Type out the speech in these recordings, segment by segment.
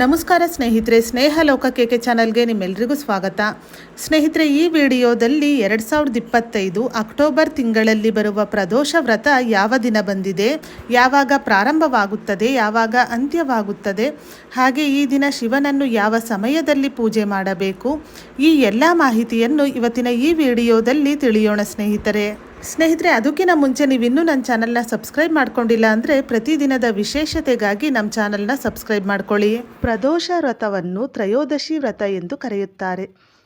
ನಮಸ್ಕಾರ ಸ್ನೇಹಿತರೆ, ಸ್ನೇಹ ಲೋಕ ಕೆಕೆ ಚಾನಲ್ಗೆ ನಿಮ್ಮೆಲ್ಲರಿಗೂ ಸ್ವಾಗತ. ಸ್ನೇಹಿತರೆ, ಈ ವಿಡಿಯೋದಲ್ಲಿ ಎರಡು ಸಾವಿರದ ಇಪ್ಪತ್ತೈದು ಅಕ್ಟೋಬರ್ ತಿಂಗಳಲ್ಲಿ ಬರುವ ಪ್ರದೋಷ ವ್ರತ ಯಾವ ದಿನ ಬಂದಿದೆ, ಯಾವಾಗ ಪ್ರಾರಂಭವಾಗುತ್ತದೆ, ಯಾವಾಗ ಅಂತ್ಯವಾಗುತ್ತದೆ, ಹಾಗೆ ಈ ದಿನ ಶಿವನನ್ನು ಯಾವ ಸಮಯದಲ್ಲಿ ಪೂಜೆ ಮಾಡಬೇಕು, ಈ ಎಲ್ಲ ಮಾಹಿತಿಯನ್ನು ಇವತ್ತಿನ ಈ ವಿಡಿಯೋದಲ್ಲಿ ತಿಳಿಯೋಣ ಸ್ನೇಹಿತರೆ. ಸ್ನೇಹಿತರೆ, ಅದಕ್ಕಿಂತ ಮುಂಚೆ ನೀವು ಇನ್ನೂ ನನ್ನ ಚಾನಲ್ನ ಸಬ್ಸ್ಕ್ರೈಬ್ ಮಾಡ್ಕೊಂಡಿಲ್ಲ ಅಂದರೆ ಪ್ರತಿದಿನದ ವಿಶೇಷತೆಗಾಗಿ ನಮ್ಮ ಚಾನಲ್ನ ಸಬ್ಸ್ಕ್ರೈಬ್ ಮಾಡ್ಕೊಳ್ಳಿ. ಪ್ರದೋಷ ವ್ರತವನ್ನು ತ್ರಯೋದಶಿ ವ್ರತ ಎಂದು ಕರೆಯುತ್ತಾರೆ.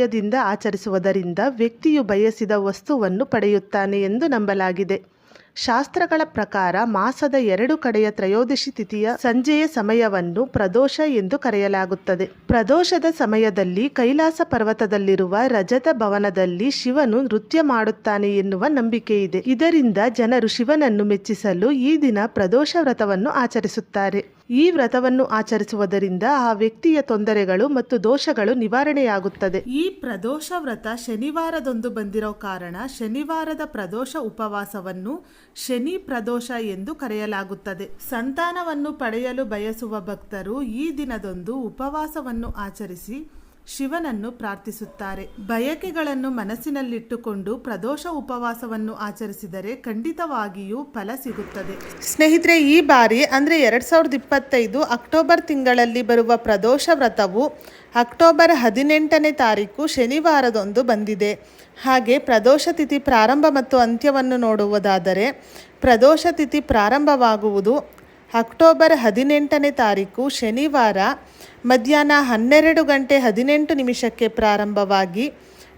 ಹೃದಯದಿಂದ ಆಚರಿಸುವುದರಿಂದ ವ್ಯಕ್ತಿಯು ಬಯಸಿದ ವಸ್ತುವನ್ನು ಪಡೆಯುತ್ತಾನೆ ಎಂದು ನಂಬಲಾಗಿದೆ. ಶಾಸ್ತ್ರಗಳ ಪ್ರಕಾರ ಮಾಸದ ಎರಡು ಕಡೆಯ ತ್ರಯೋದಶಿ ತಿಥಿಯ ಸಂಜೆಯ ಸಮಯವನ್ನು ಪ್ರದೋಷ ಎಂದು ಕರೆಯಲಾಗುತ್ತದೆ. ಪ್ರದೋಷದ ಸಮಯದಲ್ಲಿ ಕೈಲಾಸ ಪರ್ವತದಲ್ಲಿರುವ ರಜತ ಭವನದಲ್ಲಿ ಶಿವನು ನೃತ್ಯ ಮಾಡುತ್ತಾನೆ ಎನ್ನುವ ನಂಬಿಕೆ ಇದೆ. ಇದರಿಂದ ಜನರು ಶಿವನನ್ನು ಮೆಚ್ಚಿಸಲು ಈ ದಿನ ಪ್ರದೋಷ ವ್ರತವನ್ನು ಆಚರಿಸುತ್ತಾರೆ. ಈ ವ್ರತವನ್ನು ಆಚರಿಸುವುದರಿಂದ ಆ ವ್ಯಕ್ತಿಯ ತೊಂದರೆಗಳು ಮತ್ತು ದೋಷಗಳು ನಿವಾರಣೆಯಾಗುತ್ತದೆ. ಈ ಪ್ರದೋಷ ವ್ರತ ಶನಿವಾರದೊಂದು ಬಂದಿರೋ ಕಾರಣ ಶನಿವಾರದ ಪ್ರದೋಷ ಉಪವಾಸವನ್ನು ಶನಿ ಪ್ರದೋಷ ಎಂದು ಕರೆಯಲಾಗುತ್ತದೆ. ಸಂತಾನವನ್ನು ಪಡೆಯಲು ಬಯಸುವ ಭಕ್ತರು ಈ ದಿನದೊಂದು ಉಪವಾಸವನ್ನು ಆಚರಿಸಿ ಶಿವನನ್ನು ಪ್ರಾರ್ಥಿಸುತ್ತಾರೆ. ಬಯಕೆಗಳನ್ನು ಮನಸ್ಸಿನಲ್ಲಿಟ್ಟುಕೊಂಡು ಪ್ರದೋಷ ಉಪವಾಸವನ್ನು ಆಚರಿಸಿದರೆ ಖಂಡಿತವಾಗಿಯೂ ಫಲ ಸಿಗುತ್ತದೆ. ಸ್ನೇಹಿತರೆ, ಈ ಬಾರಿ ಅಂದರೆ ಎರಡು ಸಾವಿರದ ಇಪ್ಪತ್ತೈದು ಅಕ್ಟೋಬರ್ ತಿಂಗಳಲ್ಲಿ ಬರುವ ಪ್ರದೋಷ ವ್ರತವು ಅಕ್ಟೋಬರ್ ಹದಿನೆಂಟನೇ ತಾರೀಕು ಶನಿವಾರದೊಂದು ಬಂದಿದೆ. ಹಾಗೆ ಪ್ರದೋಷ ತಿಥಿ ಪ್ರಾರಂಭ ಮತ್ತು ಅಂತ್ಯವನ್ನು ನೋಡುವುದಾದರೆ ಪ್ರದೋಷ ತಿಥಿ ಪ್ರಾರಂಭವಾಗುವುದು ಅಕ್ಟೋಬರ್ ಹದಿನೆಂಟನೇ ತಾರೀಕು ಶನಿವಾರ ಮಧ್ಯಾಹ್ನ ಹನ್ನೆರಡು ಗಂಟೆ ಹದಿನೆಂಟು ನಿಮಿಷಕ್ಕೆ ಪ್ರಾರಂಭವಾಗಿ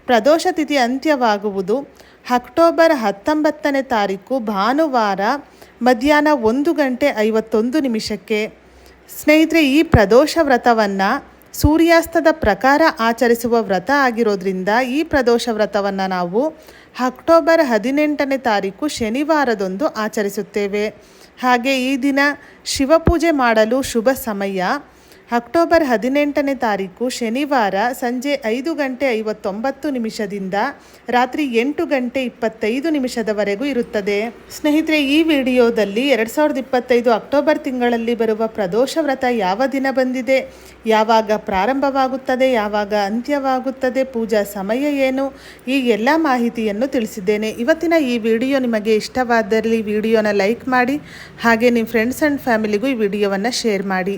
ಪ್ರದೋಷ ತಿಥಿ ಅಂತ್ಯವಾಗುವುದು. ಅಕ್ಟೋಬರ್ ಹತ್ತೊಂಬತ್ತನೇ ತಾರೀಕು ಭಾನುವಾರ ಮಧ್ಯಾಹ್ನ ಒಂದು ಗಂಟೆ ಐವತ್ತೊಂದು ನಿಮಿಷಕ್ಕೆ. ಸ್ನೇಹಿತರೆ, ಈ ಪ್ರದೋಷ ವ್ರತವನ್ನು ಸೂರ್ಯಾಸ್ತದ ಪ್ರಕಾರ ಆಚರಿಸುವ ವ್ರತ ಆಗಿರೋದ್ರಿಂದ ಈ ಪ್ರದೋಷ ವ್ರತವನ್ನು ನಾವು ಅಕ್ಟೋಬರ್ ಹದಿನೆಂಟನೇ ತಾರೀಕು ಶನಿವಾರದೊಂದು ಆಚರಿಸುತ್ತೇವೆ. ಹಾಗೆ ಈ ದಿನ ಶಿವಪೂಜೆ ಮಾಡಲು ಶುಭ ಸಮಯ. ಅಕ್ಟೋಬರ್ ಹದಿನೆಂಟನೇ ತಾರೀಕು ಶನಿವಾರ ಸಂಜೆ ಐದು ಗಂಟೆ ಐವತ್ತೊಂಬತ್ತು ನಿಮಿಷದಿಂದ ರಾತ್ರಿ ಎಂಟು ಗಂಟೆ ಇಪ್ಪತ್ತೈದು ನಿಮಿಷದವರೆಗೂ ಇರುತ್ತದೆ. ಸ್ನೇಹಿತರೆ, ಈ ವಿಡಿಯೋದಲ್ಲಿ ಎರಡು ಸಾವಿರದ ಇಪ್ಪತ್ತೈದು ಅಕ್ಟೋಬರ್ ತಿಂಗಳಲ್ಲಿ ಬರುವ ಪ್ರದೋಷ ವ್ರತ ಯಾವ ದಿನ ಬಂದಿದೆ? ಯಾವಾಗ ಪ್ರಾರಂಭವಾಗುತ್ತದೆ? ಯಾವಾಗ ಅಂತ್ಯವಾಗುತ್ತದೆ? ಪೂಜಾ ಸಮಯ ಏನು? ಈ ಎಲ್ಲ ಮಾಹಿತಿಯನ್ನು ತಿಳಿಸಿದ್ದೇನೆ. ಇವತ್ತಿನ ಈ ವಿಡಿಯೋ ನಿಮಗೆ ಇಷ್ಟವಾದಲ್ಲಿ ವಿಡಿಯೋನ ಲೈಕ್ ಮಾಡಿ, ಹಾಗೆ ನಿಮ್ಮ ಫ್ರೆಂಡ್ಸ್ ಆ್ಯಂಡ್ ಫ್ಯಾಮಿಲಿಗೂ ಈ ವಿಡಿಯೋವನ್ನು ಶೇರ್ ಮಾಡಿ.